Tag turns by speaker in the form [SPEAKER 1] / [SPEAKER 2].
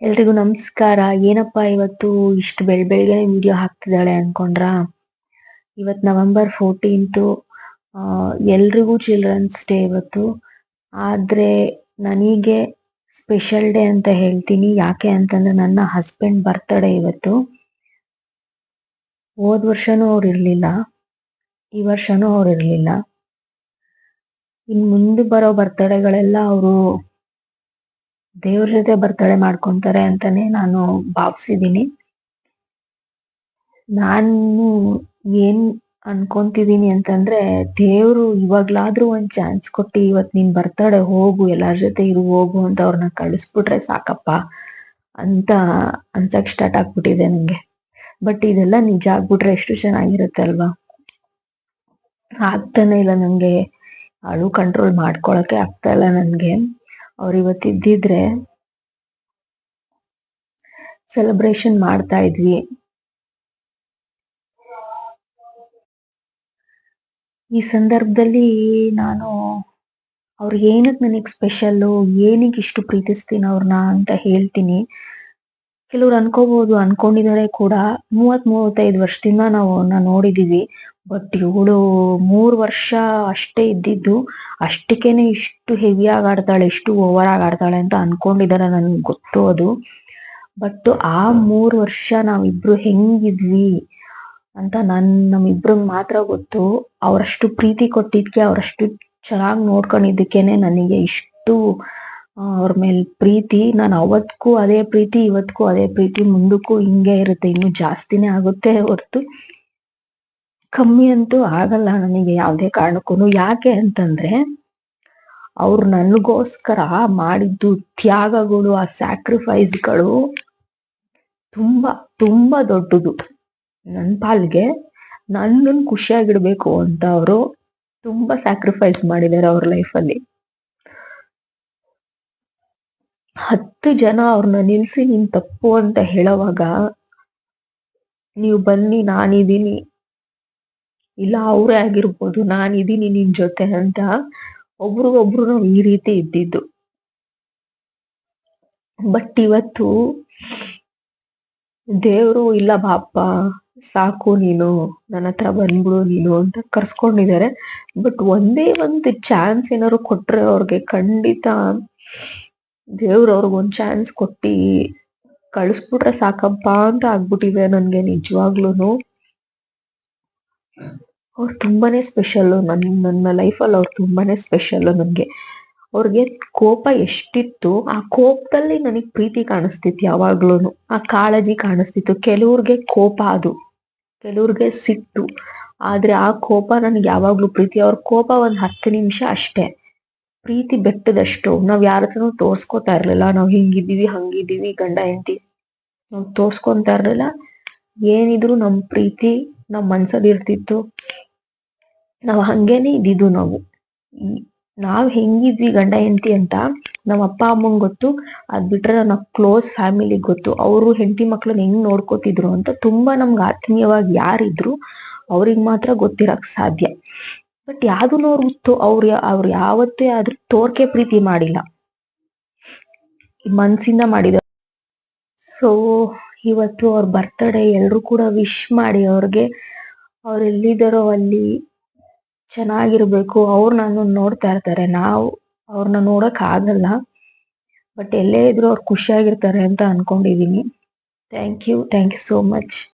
[SPEAKER 1] ಎಲ್ರಿಗೂ ನಮಸ್ಕಾರ. ಏನಪ್ಪ ಇವತ್ತು ಇಷ್ಟು ಬೆಳ್ ಬೆಳಗ್ಗೆ ವಿಡಿಯೋ ಹಾಕ್ತಿದ್ದಾಳೆ ಅನ್ಕೊಂಡ್ರ? ಇವತ್ತು ನವೆಂಬರ್ ಫೋರ್ಟೀನ್ತು ಎಲ್ರಿಗೂ ಚಿಲ್ಡ್ರನ್ಸ್ ಡೇ ಇವತ್ತು. ಆದ್ರೆ ನನಗೆ ಸ್ಪೆಷಲ್ ಡೇ ಅಂತ ಹೇಳ್ತೀನಿ. ಯಾಕೆ ಅಂತಂದ್ರೆ ನನ್ನ ಹಸ್ಬೆಂಡ್ ಬರ್ತಡೇ ಇವತ್ತು. ಹೋದ್ ವರ್ಷನೂ ಅವ್ರು ಇರ್ಲಿಲ್ಲ. ಈ ವರ್ಷನೂ ಅವ್ರು ಇರ್ಲಿಲ್ಲ. ಇನ್ ಮುಂದೆ ಬರೋ ಬರ್ತಡೇಗಳೆಲ್ಲ ಅವರು ದೇವ್ರ ಜೊತೆ ಬರ್ತಡೆ ಮಾಡ್ಕೊಂತಾರೆ ಅಂತಾನೆ ನಾನು ಭಾವಿಸಿದೀನಿ ನಾನು ಏನ್ ಅನ್ಕೊಂತಿದೀನಿ ಅಂತಂದ್ರೆ ದೇವ್ರು ಇವಾಗ್ಲಾದ್ರೂ ಒಂದ್ ಚಾನ್ಸ್ ಕೊಟ್ಟಿ ಇವತ್ ನೀನ್ ಬರ್ತಡೆ ಹೋಗು, ಎಲ್ಲಾರ ಜೊತೆ ಇರು, ಹೋಗು ಅಂತ ಅವ್ರನ್ನ ಕಳಿಸ್ಬಿಟ್ರೆ ಸಾಕಪ್ಪ ಅಂತ ಅನ್ಸಕ್ ಸ್ಟಾರ್ಟ್ ಆಗ್ಬಿಟ್ಟಿದೆ ನಂಗೆ. ಬಟ್ ಇದೆಲ್ಲ ನಿಜ ಆಗ್ಬಿಟ್ರೆ ಎಷ್ಟು ಚೆನ್ನಾಗಿರುತ್ತೆ ಅಲ್ವಾ? ಆಗ್ತಾನೆ ಇಲ್ಲ ನಂಗೆ. ಅಳು ಕಂಟ್ರೋಲ್ ಮಾಡ್ಕೊಳಕ್ಕೆ ಆಗ್ತಾ ಇಲ್ಲ ನನ್ಗೆ ಅವ್ರು ಇವತ್ತು ಇದ್ದಿದ್ರೆ ಸೆಲೆಬ್ರೇಷನ್ ಮಾಡ್ತಾ ಇದ್ವಿ. ಈ ಸಂದರ್ಭದಲ್ಲಿ ನಾನು ಅವ್ರ ಏನಕ್ ನನಗೆ ಸ್ಪೆಷಲ್ಲು ಏನಕ್ಕೆ ಇಷ್ಟು ಪ್ರೀತಿಸ್ತೀನಿ ಅವ್ರನ್ನ ಅಂತ ಹೇಳ್ತೀನಿ. ಕೆಲವ್ರು ಅನ್ಕೋಬಹುದು ಅನ್ಕೊಂಡಿದ್ದಾರೆ ಕೂಡ. ಮೂವತ್ ಮೂವತ್ತೈದು ವರ್ಷದಿಂದ ನಾವು ಅವ್ರನ್ನ ನೋಡಿದೀವಿ. ಬಟ್ ಇವಳು ಮೂರ್ ವರ್ಷ ಅಷ್ಟೇ ಇದ್ದಿದ್ದು, ಅಷ್ಟಕ್ಕೇನೆ ಇಷ್ಟು ಹೆವಿ ಆಗಿ ಆಡ್ತಾಳೆ ಇಷ್ಟು ಓವರ್ ಆಗಿ ಆಡ್ತಾಳೆ ಅಂತ ಅನ್ಕೊಂಡಿದ್ದಾರೆ ನನ್ಗೆ ಗೊತ್ತು ಅದು. ಬಟ್ ಆ ಮೂರ್ ವರ್ಷ ನಾವಿಬ್ರು ಹೆಂಗಿದ್ವಿ ಅಂತ ನನ್, ನಮ್ಮಿಬ್ರಿಗೆ ಮಾತ್ರ ಗೊತ್ತು. ಅವರಷ್ಟು ಪ್ರೀತಿ ಕೊಟ್ಟಿದ್ಕೆ, ಅವರಷ್ಟು ಚೆನ್ನಾಗಿ ನೋಡ್ಕೊಂಡಿದ್ದಕ್ಕೇನೆ ನನಗೆ ಇಷ್ಟು ಅವ್ರ ಮೇಲೆ ಪ್ರೀತಿ. ನಾನು ಅವತ್ಗೂ ಅದೇ ಪ್ರೀತಿ, ಇವತ್ಗೂ ಅದೇ ಪ್ರೀತಿ, ಮುಂದಕ್ಕೂ ಹಿಂಗೆ ಇರುತ್ತೆ. ಇನ್ನು ಜಾಸ್ತಿನೇ ಆಗುತ್ತೆ ಹೊರತು. ಕಮ್ಮಿ ಅಂತೂ ಆಗಲ್ಲ ನನಗೆ ಯಾವುದೇ ಕಾರಣಕ್ಕೂ ಯಾಕೆ ಅಂತಂದ್ರೆ, ಅವ್ರು ನನಗೋಸ್ಕರ ಮಾಡಿದ್ದು ತ್ಯಾಗಗಳು, ಆ ಸ್ಯಾಕ್ರಿಫೈಸ್ಗಳು ತುಂಬಾ ತುಂಬಾ ದೊಡ್ಡದು. ನನ್ನ ಪಾಲ್ಗೆ ನನ್ನನ್ನು ಖುಷಿಯಾಗಿಡ್ಬೇಕು ಅಂತ ಅವರು ತುಂಬಾ ಸ್ಯಾಕ್ರಿಫೈಸ್ ಮಾಡಿದ್ದಾರೆ ಅವ್ರ ಲೈಫಲ್ಲಿ ಹತ್ತು ಜನ ಅವ್ರನ್ನ ನಿಲ್ಸಿ ನೀನ್ ತಪ್ಪು ಅಂತ ಹೇಳೋವಾಗ, ನೀವು ಬನ್ನಿ ನಾನಿದೀನಿ ಇಲ್ಲ, ಅವರೇ ಆಗಿರ್ಬೋದು ನಾನಿದ್ದೀನಿ ನಿನ್ ಜೊತೆ ಅಂತ ಒಬ್ರಿಗೊಬ್ರು ನಾವು ಈ ರೀತಿ ಇದ್ದಿದ್ದು. ಬಟ್ ಇವತ್ತು ದೇವ್ರು, ಇಲ್ಲ ಬಾಪ ಸಾಕು ನೀನು, ನನ್ನ ಹತ್ರ ಬಂದ್ಬಿಡು ನೀನು ಅಂತ ಕರ್ಸ್ಕೊಂಡಿದ್ದಾರೆ ಬಟ್ ಒಂದೇ ಒಂದು ಚಾನ್ಸ್ ಏನಾದ್ರು ಕೊಟ್ರೆ ಅವ್ರಿಗೆ ಖಂಡಿತ ದೇವ್ರು ಒಂದು ಚಾನ್ಸ್ ಕೊಟ್ಟಿ ಕಳಿಸ್ಬಿಟ್ರೆ ಸಾಕಪ್ಪ ಅಂತ ಆಗ್ಬಿಟ್ಟಿದೆ ನನಗೆ ನಿಜವಾಗ್ಲೂನು. ಅವ್ರು ತುಂಬಾನೇ ಸ್ಪೆಷಲ್ಲು ನನ್ನ ನನ್ನ ಲೈಫಲ್ಲಿ ಅವ್ರು ತುಂಬಾನೇ ಸ್ಪೆಷಲ್ಲು ನನಗೆ. ಅವ್ರಿಗೆ ಕೋಪ ಎಷ್ಟಿತ್ತು, ಆ ಕೋಪದಲ್ಲಿ ನನಗೆ ಪ್ರೀತಿ ಕಾಣಿಸ್ತಿತ್ತು ಯಾವಾಗ್ಲೂ ಆ ಕಾಳಜಿ ಕಾಣಿಸ್ತಿತ್ತು. ಕೆಲವ್ರಿಗೆ ಕೋಪ ಅದು. ಕೆಲವ್ರಿಗೆ ಸಿಟ್ಟು. ಆದರೆ ಆ ಕೋಪ ನನ್ಗೆ ಯಾವಾಗಲೂ ಪ್ರೀತಿ. ಅವ್ರ ಕೋಪ ಒಂದ್ ಹತ್ತು ನಿಮಿಷ ಅಷ್ಟೇ. ಪ್ರೀತಿ ಬೆಟ್ಟದಷ್ಟು. ನಾವು ಯಾರ ತೋರ್ಸ್ಕೊತಾ ಇರಲಿಲ್ಲ. ನಾವು ಹಿಂಗಿದ್ದೀವಿ, ಹಂಗಿದ್ದೀವಿ, ಗಂಡ, ಹೆಂಡತಿ. ನಾವು ತೋರ್ಸ್ಕೊತಾ ಇರಲಿಲ್ಲ. ಏನಿದ್ರು ನಮ್ಮ ಪ್ರೀತಿ ನಮ್ಮ ಮನ್ಸಲ್ಲಿ ಇರ್ತಿತ್ತು. ನಾವ್ ಹಂಗೇನೆ ಇದ್ದಿದ್ದು ನಾವು. ನಾವ್ ಹೆಂಗಿದ್ವಿ ಗಂಡ ಹೆಂಡತಿ ಅಂತ ನಮ್ಮ ಅಪ್ಪ ಅಮ್ಮಂಗ್ ಗೊತ್ತು, ಅದ್ ಬಿಟ್ರೆ ನನ್ನ ಕ್ಲೋಸ್ ಫ್ಯಾಮಿಲಿ ಗೊತ್ತು. ಅವರು ಹೆಂಡತಿ ಮಕ್ಳನ್ನ ಹೆಂಗ್ ನೋಡ್ಕೋತಿದ್ರು ಅಂತ ತುಂಬಾ ನಮ್ಗೆ ಆತ್ಮೀಯವಾಗಿ ಯಾರಿದ್ರು ಅವ್ರಿಗೆ ಮಾತ್ರ ಗೊತ್ತಿರಕ್ ಸಾಧ್ಯ. ಬಟ್ ಯಾವ್ದನ್ನು ಅವ್ರು ಅವ್ರ ಅವ್ರು ಯಾವತ್ತೇ ಆದ್ರೂ ತೋರ್ಕೆ ಪ್ರೀತಿ ಮಾಡಿಲ್ಲ. ಮನ್ಸಿಂದ ಮಾಡಿದ. ಸೊ ಇವತ್ತು ಅವ್ರ ಬರ್ತಡೇ ಎಲ್ರು ಕೂಡ ವಿಶ್ ಮಾಡಿ ಅವ್ರಿಗೆ. ಅವ್ರು ಅಲ್ಲಿ ಚೆನ್ನಾಗಿರ್ಬೇಕು. ಅವ್ರು ನಾನು ನೋಡ್ತಾ ಇರ್ತಾರೆ. ನಾವು ಅವ್ರನ್ನ ನೋಡಕ್ ಆಗಲ್ಲ. ಬಟ್ ಎಲ್ಲೇ ಇದ್ರು ಅವ್ರು ಖುಷಿಯಾಗಿರ್ತಾರೆ ಅಂತ ಅನ್ಕೊಂಡಿದೀನಿ. Thank you thank you so much